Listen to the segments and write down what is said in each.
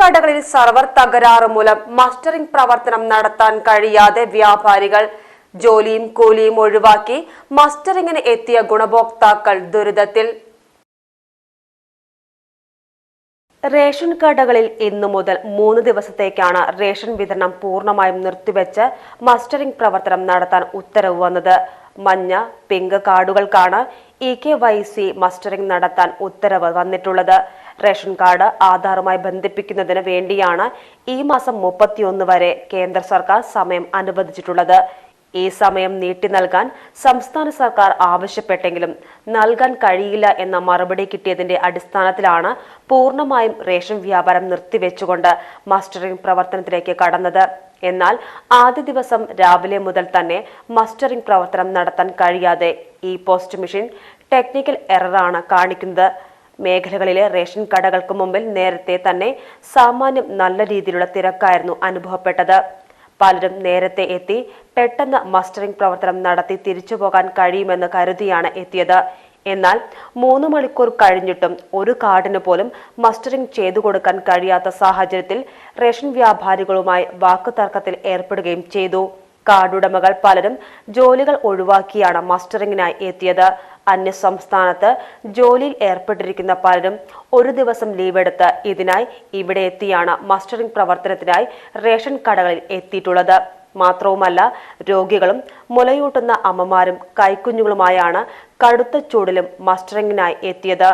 കടകളിൽ സർവർ തകരാറ് മൂലം മസ്റ്ററിംഗ് പ്രവർത്തനം നടത്താൻ കഴിയാതെ വ്യാപാരികൾ ജോലിയും കൂലിയും ഒഴിവാക്കി മസ്റ്ററിംഗിന് എത്തിയ ഗുണഭോക്താക്കൾ ദുരിതത്തിൽ. റേഷൻ കടകളിൽ ഇന്നു മുതൽ മൂന്ന് ദിവസത്തേക്കാണ് റേഷൻ വിതരണം പൂർണമായും നിർത്തിവെച്ച് മസ്റ്ററിംഗ് പ്രവർത്തനം നടത്താൻ ഉത്തരവ് വന്നത്. മഞ്ഞ pink കാർഡുകൾക്കാണ് E K Y C mustering നടത്താൻ ഉത്തരവ് വന്നിട്ടുള്ളത്. റേഷൻ കാർഡ് ആധാറുമായി ബന്ധിപ്പിക്കുന്നതിന് വേണ്ടിയാണ് ഈ മാസം മുപ്പത്തിയൊന്ന് വരെ കേന്ദ്ര സർക്കാർ സമയം അനുവദിച്ചിട്ടുള്ളത്. ഈ സമയം നീട്ടി നൽകാൻ സംസ്ഥാന സർക്കാർ ആവശ്യപ്പെട്ടെങ്കിലും നൽകാൻ കഴിയില്ല എന്ന മറുപടി കിട്ടിയതിന്റെ അടിസ്ഥാനത്തിലാണ് പൂർണമായും റേഷൻ വ്യാപാരം നിർത്തിവെച്ചുകൊണ്ട് മസ്റ്ററിംഗ് പ്രവർത്തനത്തിലേക്ക് കടന്നത്. എന്നാൽ ആദ്യ ദിവസം രാവിലെ മുതൽ തന്നെ മസ്റ്ററിംഗ് പ്രവർത്തനം നടത്താൻ കഴിയാതെ ഈ പോസ്റ്റ് മെഷീൻ ടെക്നിക്കൽ എററാണ് കാണിക്കുന്നത്. മേഖലകളിലെ റേഷൻ കടകൾക്ക് മുമ്പിൽ നേരത്തെ തന്നെ സാമാന്യം നല്ല രീതിയിലുള്ള തിരക്കായിരുന്നു അനുഭവപ്പെട്ടത്. പലരും നേരത്തെ എത്തി പെട്ടെന്ന് മസ്റ്ററിംഗ് പ്രവർത്തനം നടത്തി തിരിച്ചു പോകാൻ കഴിയുമെന്ന് കരുതിയാണ് എത്തിയത്. എന്നാൽ മൂന്ന് മണിക്കൂർ കഴിഞ്ഞിട്ടും ഒരു കാർഡിന് പോലും മസ്റ്ററിംഗ് ചെയ്തു കൊടുക്കാൻ കഴിയാത്ത സാഹചര്യത്തിൽ റേഷൻ വ്യാപാരികളുമായി വാക്കുതർക്കത്തിൽ ഏർപ്പെടുകയും ചെയ്തു. കാർഡുടമകൾ പലരും ജോലികൾ ഒഴിവാക്കിയാണ് മസ്റ്ററിംഗിനായി എത്തിയത്. അന്യ സംസ്ഥാനത്ത് ജോലിയിൽ ഏർപ്പെട്ടിരിക്കുന്ന പലരും ഒരു ദിവസം ലീവെടുത്ത് ഇതിനായി ഇവിടെ എത്തിയാണ് മസ്റ്ററിംഗ് പ്രവർത്തനത്തിനായി റേഷൻ കടകളിൽ എത്തിയിട്ടുള്ളത്. മാത്രവുമല്ല രോഗികളും മുലയൂട്ടുന്ന അമ്മമാരും കൈക്കുഞ്ഞുങ്ങളുമായാണ് കടുത്ത ചൂടിലും മസ്റ്ററിംഗിനായി എത്തിയത്.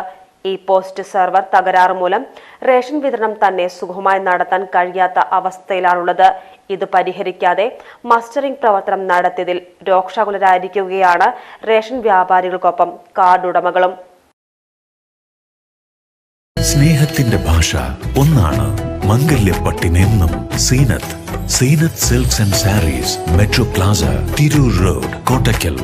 ഈ പോസ്റ്റ് സെർവർ തകരാറ് മൂലം റേഷൻ വിതരണം തന്നെ സുഗമമായി നടത്താൻ കഴിയാത്ത അവസ്ഥയിലാണുള്ളത്. ഇത് പരിഹരിക്കാതെ മസ്റ്ററിംഗ് പ്രവർത്തനം നടത്തിയതിൽ രോക്ഷാകുലരായിരിക്കുകയാണ് റേഷൻ വ്യാപാരികൾക്കൊപ്പം കാർഡുടമകളും. സ്നേഹത്തിന്റെ ഭാഷ ഒന്നാണ് മംഗല്യപ്പട്ടിനെന്നും Zeenath. Zeenath silks and sarees Metro Plaza Tirur road Kottakkal.